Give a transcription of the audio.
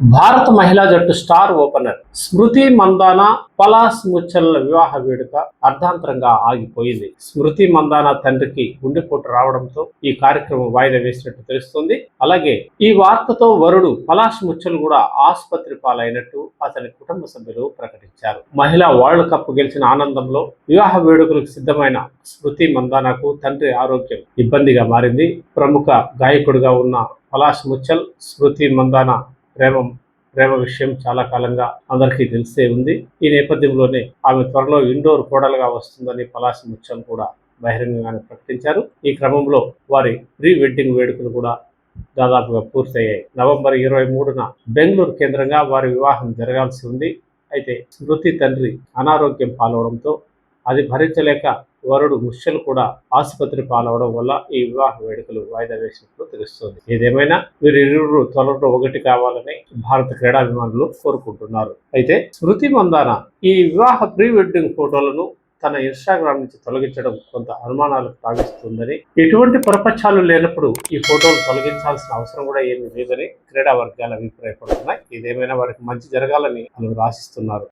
భారత మహిళా జట్టు స్టార్ ఓపెనర్ స్మృతి మందానా పలాస్ ముచ్చల్ల వివాహ వేడుక అర్ధాంతరంగా ఆగిపోయింది. స్మృతి మందానా తండ్రికి గుండెపోటు రావడంతో ఈ కార్యక్రమం వాయిదా వేసినట్టు తెలుస్తుంది. అలాగే ఈ వార్తతో వరుడు పలాస్ ముచ్చల్ కూడా ఆసుపత్రి పాలైనట్టు అతని కుటుంబ సభ్యులు ప్రకటించారు. మహిళా వరల్డ్ కప్ గెలిచిన ఆనందంలో వివాహ వేడుకలకు సిద్ధమైన స్మృతి మందానాకు తండ్రి ఆరోగ్యం ఇబ్బందిగా మారింది. ప్రముఖ గాయకుడిగా ఉన్న పలాష్ ముచ్చల్ స్మృతి మందానా ప్రేమ ప్రేమ విషయం చాలా కాలంగా అందరికీ తెలిసే ఉంది. ఈ నేపథ్యంలోనే ఆమె త్వరలో ఇండోర్ కోడలుగా వస్తుందని పలాసి ముచ్చల్ కూడా బహిరంగంగానే ప్రకటించారు. ఈ క్రమంలో వారి ప్రీ వెడ్డింగ్ వేడుకలు కూడా దాదాపుగా పూర్తయ్యాయి. నవంబర్ ఇరవై మూడున బెంగళూరు కేంద్రంగా వారి వివాహం జరగాల్సి ఉంది. అయితే స్మృతి తండ్రి అనారోగ్యం పాలవడంతో అది భరించలేక వరుడు ముష్యలు కూడా ఆసుపత్రి పాలవడం వల్ల ఈ వివాహ వేడుకలు వాయిదా వేసినట్లు తెలుస్తోంది. ఏదేమైనా వీరిరువురు త్వరలో ఒకటి కావాలని భారత క్రీడాభిమానులు కోరుకుంటున్నారు. అయితే స్మృతి మందాన ఈ వివాహ ప్రీ వెడ్డింగ్ ఫోటోలను తన ఇన్స్టాగ్రామ్ నుంచి తొలగించడం కొంత అనుమానాలకు తావిస్తుందని ఎటువంటి పొరపక్షాలు లేనప్పుడు ఈ ఫోటోలు తొలగించాల్సిన అవసరం కూడా ఏమీ లేదని క్రీడా వర్గాలు అభిప్రాయపడుతున్నాయి. ఇదేమైనా వారికి మంచి జరగాలని వాళ్ళు ఆశిస్తున్నారు.